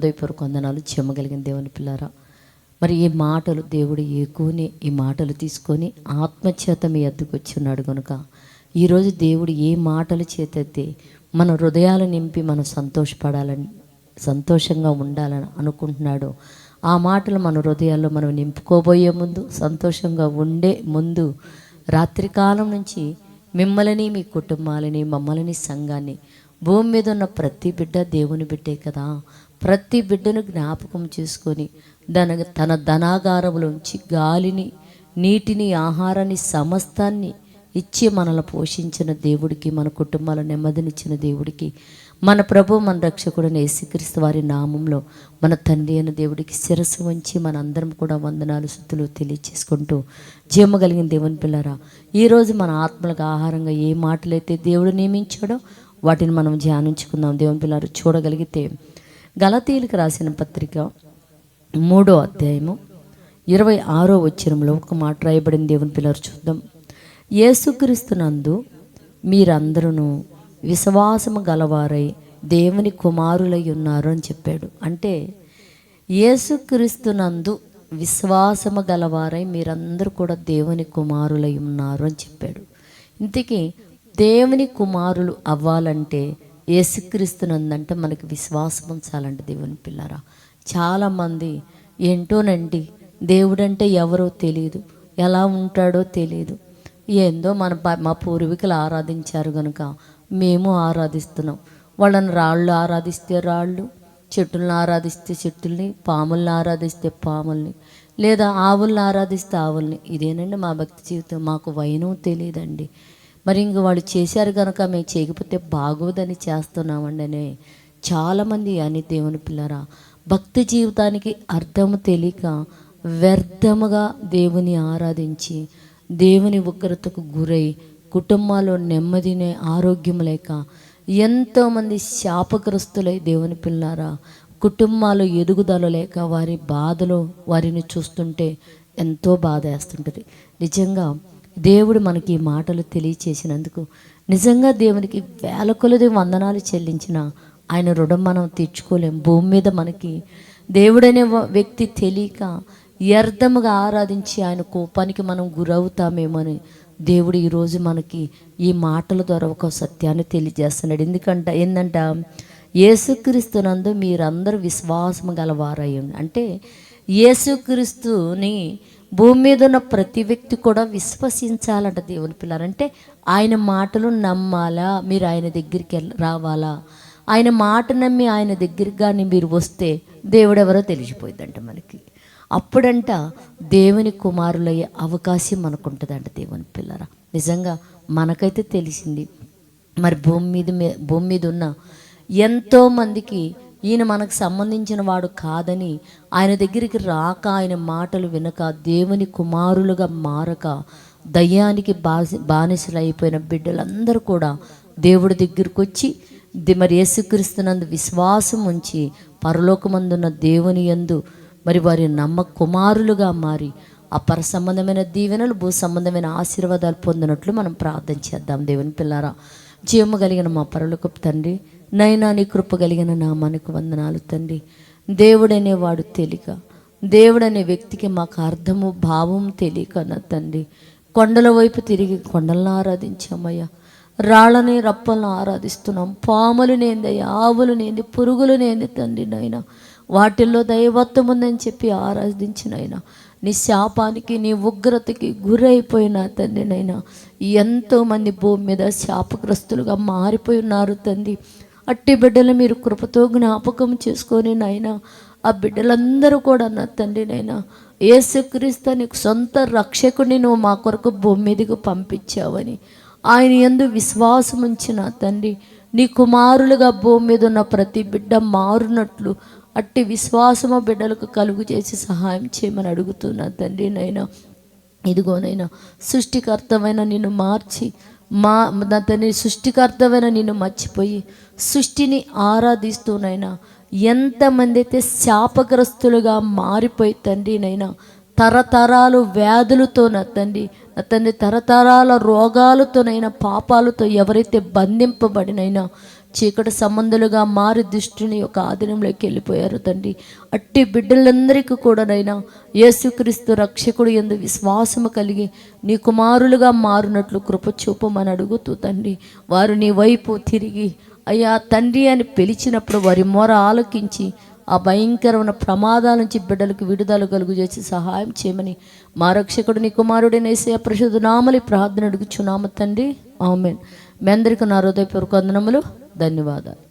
హృదయపూర్వక వందనాలు చెమ్మగలిగిన దేవుని పిల్లారా. మరి ఈ మాటలు దేవుడు ఎక్కువని ఈ మాటలు తీసుకొని ఆత్మచేత మీ ఎద్దుకు వచ్చున్నాడు కనుక ఈరోజు దేవుడు ఏ మాటలు చేతెత్తి మన హృదయాలు నింపి మనం సంతోషపడాలని సంతోషంగా ఉండాలని అనుకుంటున్నాడో ఆ మాటలు మన హృదయాల్లో మనం నింపుకోబోయే ముందు సంతోషంగా ఉండే ముందు రాత్రికాలం నుంచి మిమ్మల్ని మీ కుటుంబాలని మమ్మల్ని సంఘాన్ని భూమి మీద ఉన్న ప్రతి బిడ్డ దేవుని బిడ్డే కదా. ప్రతి బిడ్డను జ్ఞాపకం చేసుకొని దన తన ధనాగారములోంచి గాలిని నీటిని ఆహారాన్ని సమస్తాన్ని ఇచ్చి మనల్ని పోషించిన దేవుడికి మన కుటుంబాల నెమ్మదినిచ్చిన దేవుడికి మన ప్రభు మన రక్షకుడైన యేసుక్రీస్తు వారి నామంలో మన తండ్రి అయిన దేవుడికి శిరస్సు వంచి మన అందరం కూడా వందనాలు శుద్ధులు తెలియచేసుకుంటూ జీమ కలిగిన దేవుని పిల్లరా ఈరోజు మన ఆత్మలకు ఆహారంగా ఏ మాటలైతే దేవుడు నియమించాడో వాటిని మనం ధ్యానించుకుందాం. దేవుని పిల్లలు చూడగలిగితే గలతీలకు రాసిన పత్రిక మూడో అధ్యాయము ఇరవై ఆరో వచ్చినంలో ఒక మాట రాయబడిన దేవుని పిల్లలు చూద్దాం. యేసుక్రీస్తునందు మీరందరూ విశ్వాసము గలవారై దేవుని కుమారులై ఉన్నారు అని చెప్పాడు. అంటే యేసుక్రీస్తునందు విశ్వాసము గలవారై మీరందరూ కూడా దేవుని కుమారులై ఉన్నారు అని చెప్పాడు. ఇంతకీ దేవుని కుమారులు అవ్వాలంటే ఏసుక్రీస్తునందంటే మనకి విశ్వాసం ఉంచాలంటే దేవుని పిల్లరా. చాలామంది ఏంటోనండి దేవుడంటే ఎవరో తెలియదు ఎలా ఉంటాడో తెలియదు ఏందో మన ప- మా పూర్వీకులు ఆరాధించారు కనుక మేము ఆరాధిస్తున్నాం. వాళ్ళని రాళ్ళు ఆరాధిస్తే రాళ్ళు చెట్టులను ఆరాధిస్తే చెట్టుల్ని పాముల్ని ఆరాధిస్తే పాముల్ని లేదా ఆవుల్ని ఆరాధిస్తే ఆవుల్ని. ఇదేనండి మా భక్తి జీవితం మాకు వైనం తెలియదండి. మరి ఇంక వాళ్ళు చేశారు కనుక మేము చేయకపోతే బాగోదని చేస్తున్నామండి అని చాలామంది అని దేవుని పిల్లరా భక్తి జీవితానికి అర్థము తెలియక వ్యర్థముగా దేవుని ఆరాధించి దేవుని ఉగ్రతకు గురై కుటుంబాల్లో నెమ్మదినే ఆరోగ్యం లేక ఎంతోమంది శాపగ్రస్తులై దేవుని పిల్లారా కుటుంబాలు ఎదుగుదల లేక వారి బాధలో వారిని చూస్తుంటే ఎంతో బాధ వేస్తుంటుంది నిజంగా దేవుడు మనకి ఈ మాటలు తెలియచేసినందుకు నిజంగా దేవునికి వేల కొలది వందనాలు చెల్లించిన ఆయన రుణం మనం తీర్చుకోలేం. భూమి మీద మనకి దేవుడనే వ్యక్తి తెలియక వ్యర్థముగా ఆరాధించి ఆయన కోపానికి మనం గురవుతామేమని దేవుడు ఈరోజు మనకి ఈ మాటల ద్వారా ఒక సత్యాన్ని తెలియజేస్తున్నాడు. ఎందుకంటే ఏంటంట యేసుక్రీస్తునందు మీరందరూ విశ్వాసం గలవారయ్యండి అంటే యేసుక్రీస్తుని భూమి మీద ఉన్న ప్రతి వ్యక్తి కూడా విశ్వసించాలంట దేవుని పిల్లారంటే ఆయన మాటలు నమ్మాలా? మీరు ఆయన దగ్గరికి రావాలా? ఆయన మాట నమ్మి ఆయన దగ్గరికి కానీ మీరు వస్తే దేవుడు ఎవరో తెలిసిపోయిందంట మనకి. అప్పుడంట దేవుని కుమారులయ్యే అవకాశం మనకుంటుందంట దేవుని పిల్లరా. నిజంగా మనకైతే తెలిసింది. మరి భూమి మీద మీ- భూమి మీద ఉన్న ఎంతోమందికి ఈయన మనకు సంబంధించిన వాడు కాదని ఆయన దగ్గరికి రాక ఆయన మాటలు వినక దేవుని కుమారులుగా మారక దయ్యానికి బాసి బానిసలైపోయిన బిడ్డలందరూ కూడా దేవుడి దగ్గరికి వచ్చి మరి యేసుక్రీస్తునందు విశ్వాసం ఉంచి పరలోకమందున్న దేవుని యందు మరి వారి నమ్మ కుమారులుగా మారి ఆ పర సంబంధమైన దీవెనలు భూ సంబంధమైన ఆశీర్వాదాలు పొందినట్లు మనం ప్రార్థన చేద్దాం దేవుని పిల్లారా. జీవము కలిగిన మా పరలోకపు తండ్రి నైనా నీ కృప కలిగిన నామానికి వందనాలు తండ్రి. దేవుడనేవాడు తెలియక దేవుడనే వ్యక్తికి మాకు అర్థము భావం తెలియక నా తండ్రి. కొండల వైపు తిరిగి కొండలను ఆరాధించామయ్యా. రాళ్ళని రప్పలను ఆరాధిస్తున్నాం. పాములు నేందయ్యా ఆవులు నేంది పురుగులు నేంది తండ్రి నాయన. వాటిల్లో దైవత్వం ఉందని చెప్పి ఆరాధించినైనా నీ శాపానికి నీ ఉగ్రతకి గురైపోయిన తండ్రినైనా ఎంతోమంది భూమి మీద శాపగ్రస్తులుగా మారిపోయి ఉన్నారు తండ్రి. అట్టి బిడ్డలు మీరు కృపతో జ్ఞాపకం చేసుకొని నాయనా ఆ బిడ్డలందరూ కూడా నా తండ్రి నైనా ఏసుక్రీస్తు నీకు సొంత రక్షకుని నువ్వు మా కొరకు భూమి మీదకు పంపించావని. ఆయన ఎందు విశ్వాసం ఉంచిన తండ్రి నీ కుమారులుగా భూమి మీద ఉన్న ప్రతి బిడ్డ మారునట్లు అట్టి విశ్వాసము బిడ్డలకు కలుగు చేసి సహాయం చేయమని అడుగుతున్నా తండ్రి నైనా ఇదిగోనైనా సృష్టికర్తమైన నిన్ను మార్చి మా అతని సృష్టికర్తమైన నిన్ను మర్చిపోయి సృష్టిని ఆరాధిస్తూనైనా ఎంతమంది అయితే శాపగ్రస్తులుగా మారిపోయి తండ్రి నైనా తరతరాలు వ్యాధులతో నా తండ్రి నా తండ్రి తరతరాల రోగాలతోనైనా పాపాలతో ఎవరైతే బంధింపబడినైనా చీకటి సంబంధులుగా మారి దుష్టుని యొక్క ఆధీనంలోకి వెళ్ళిపోయారు తండ్రి. అట్టి బిడ్డలందరికీ కూడానైనా యేసుక్రీస్తు రక్షకుడు ఎందు విశ్వాసము కలిగి నీ కుమారులుగా మారినట్లు కృప చూపమని అడుగుతూ తండ్రి వారు నీ వైపు తిరిగి అయ్యా తండ్రి అని పిలిచినప్పుడు వారి మొర ఆలకించి ఆ భయంకరమైన ప్రమాదాల నుంచి బిడ్డలకు విడుదల కలుగు చేసి సహాయం చేయమని మా రక్షకుడు నీ కుమారుడైన ఏసయ పరిశుద్ధ నామలి ప్రార్థన అడుగుచున్నాము తండ్రి. ఆమెన్. మీ అందరికీ నా హృదయపూర్వక వందనములు ధన్యవాదాలు.